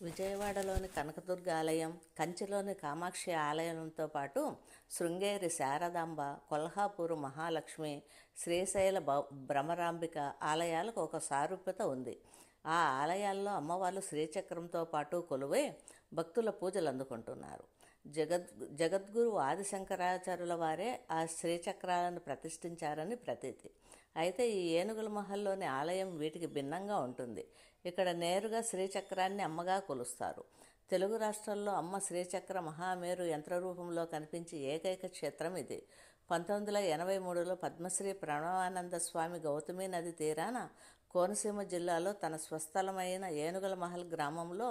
విజయవాడలోని కనకదుర్గ ఆలయం కంచిలోని కామాక్షి ఆలయంతో పాటు శృంగేరి శారదాంబ కొల్హాపూరు మహాలక్ష్మి శ్రీశైల బ- భ్రమరాంబిక ఆలయాలకు ఒక సారూప్యత ఉంది. ఆ ఆలయాల్లో అమ్మవార్లు శ్రీచక్రంతో పాటు కొలువై భక్తుల పూజలు అందుకుంటున్నారు జగద్ జగద్గురు ఆదిశంకరాచార్యుల వారే ఆ శ్రీచక్రాలను ప్రతిష్ఠించారని ప్రతీతి. అయితే ఈ ఏనుగుల మహల్లోని ఆలయం వీటికి భిన్నంగా ఉంటుంది. ఇక్కడ నేరుగా శ్రీచక్రాన్ని అమ్మగా కొలుస్తారు. తెలుగు రాష్ట్రాల్లో అమ్మ శ్రీచక్ర మహామేరు యంత్ర రూపంలో కనిపించే ఏకైక క్షేత్రం ఇది. పంతొమ్మిది వందల ఎనభై మూడులో పద్మశ్రీ ప్రణవానంద స్వామి గౌతమి నది తీరాన కోనసీమ జిల్లాలో తన స్వస్థలమైన ఏనుగల మహల్ గ్రామంలో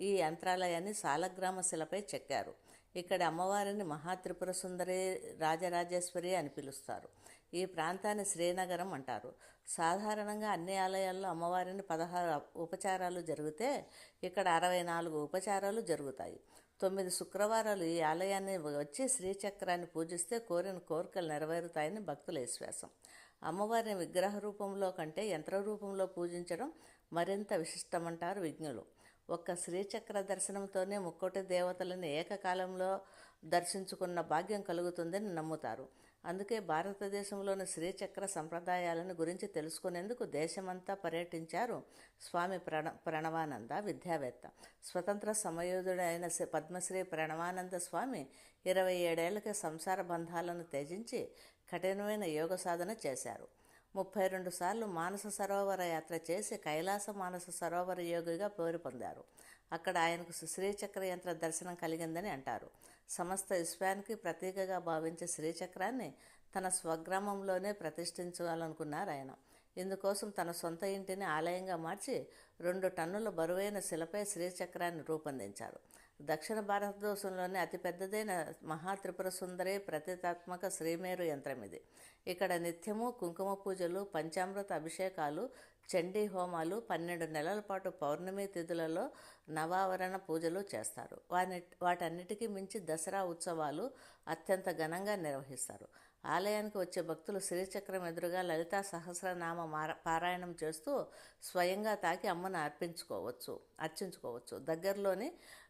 ఈ యంత్రాలయాన్ని సాలగ్రామ శిలపై చెక్కారు. ఇక్కడ అమ్మవారిని మహాత్రిపుర సుందరి రాజరాజేశ్వరి అని పిలుస్తారు. ఈ ప్రాంతాన్ని శ్రీనగరం అంటారు. సాధారణంగా అన్ని ఆలయాల్లో అమ్మవారిని పదహారు ఉపచారాలు జరిగితే ఇక్కడ అరవై నాలుగు ఉపచారాలు జరుగుతాయి. తొమ్మిది శుక్రవారాలు ఈ ఆలయాన్ని వచ్చి శ్రీచక్రాన్ని పూజిస్తే కోరిన కోరికలు నెరవేరుతాయని భక్తుల విశ్వాసం. అమ్మవారిని విగ్రహ రూపంలో కంటే యంత్ర రూపంలో పూజించడం మరింత విశిష్టమంటారు విజ్ఞులు. ఒక్క శ్రీచక్ర దర్శనంతోనే ముక్కోటి దేవతలను ఏకకాలంలో దర్శించుకున్న భాగ్యం కలుగుతుందని నమ్ముతారు. అందుకే భారతదేశంలోని శ్రీచక్ర సంప్రదాయాలను గురించి తెలుసుకునేందుకు దేశమంతా పర్యటించారు స్వామి ప్రణ ప్రణవానంద విద్యావేత్త. స్వతంత్ర సమయోధుడైన పద్మశ్రీ ప్రణవానంద స్వామి ఇరవై ఏడేళ్ళకే సంసార బంధాలను త్యజించి కఠినమైన యోగ సాధన చేశారు. ముప్పై రెండు సార్లు మానస సరోవర యాత్ర చేసి కైలాస మానస సరోవర యోగిగా పేరు పొందారు. అక్కడ ఆయనకు శ్రీచక్ర యంత్ర దర్శనం కలిగిందని అంటారు. సమస్త విశ్వానికి ప్రతీకగా భావించే శ్రీచక్రాన్ని తన స్వగ్రామంలోనే ప్రతిష్ఠించాలనుకున్నారు ఆయన. ఇందుకోసం తన సొంత ఇంటిని ఆలయంగా మార్చి రెండు టన్నుల బరువైన శిలపై శ్రీచక్రాన్ని రూపొందించారు. దక్షిణ భారతదేశంలోనే అతిపెద్దదైన మహాత్రిపుర సుందరి ప్రతితాత్మక శ్రీమేరు యంత్రం ఇది. ఇక్కడ నిత్యము కుంకుమ పూజలు పంచామృత అభిషేకాలు చండీ హోమాలు పన్నెండు నెలల పాటు పౌర్ణమి తిథులలో నవావరణ పూజలు చేస్తారు. వాని వాటన్నిటికీ మించి దసరా ఉత్సవాలు అత్యంత ఘనంగా నిర్వహిస్తారు. ఆలయానికి వచ్చే భక్తులు శ్రీచక్రం ఎదురుగా లలితా సహస్రనామ మార పారాయణం చేస్తూ స్వయంగా తాకి అమ్మను అర్పించుకోవచ్చు అర్చించుకోవచ్చు. దగ్గరలోని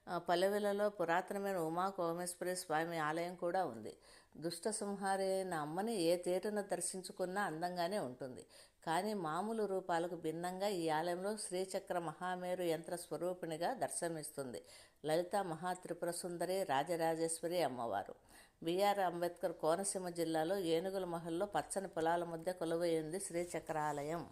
ఆ, పల్లెవెలలో పురాతనమైన ఉమా కోమేశ్వరి స్వామి ఆలయం కూడా ఉంది. దుష్ట సంహారి అయిన అమ్మని ఏ తీరున దర్శించుకున్నా అందంగానే ఉంటుంది. కానీ మామూలు రూపాలకు భిన్నంగా ఈ ఆలయంలో శ్రీచక్ర మహామేరు యంత్ర స్వరూపిణిగా దర్శనమిస్తుంది. లలిత మహాత్రిపుర సుందరి రాజరాజేశ్వరి అమ్మవారు. బిఆర్ అంబేద్కర్ కోనసీమ జిల్లాలో ఏనుగుల మహల్లో పచ్చని పొలాల మధ్య కొలువైంది శ్రీచక్రాలయం.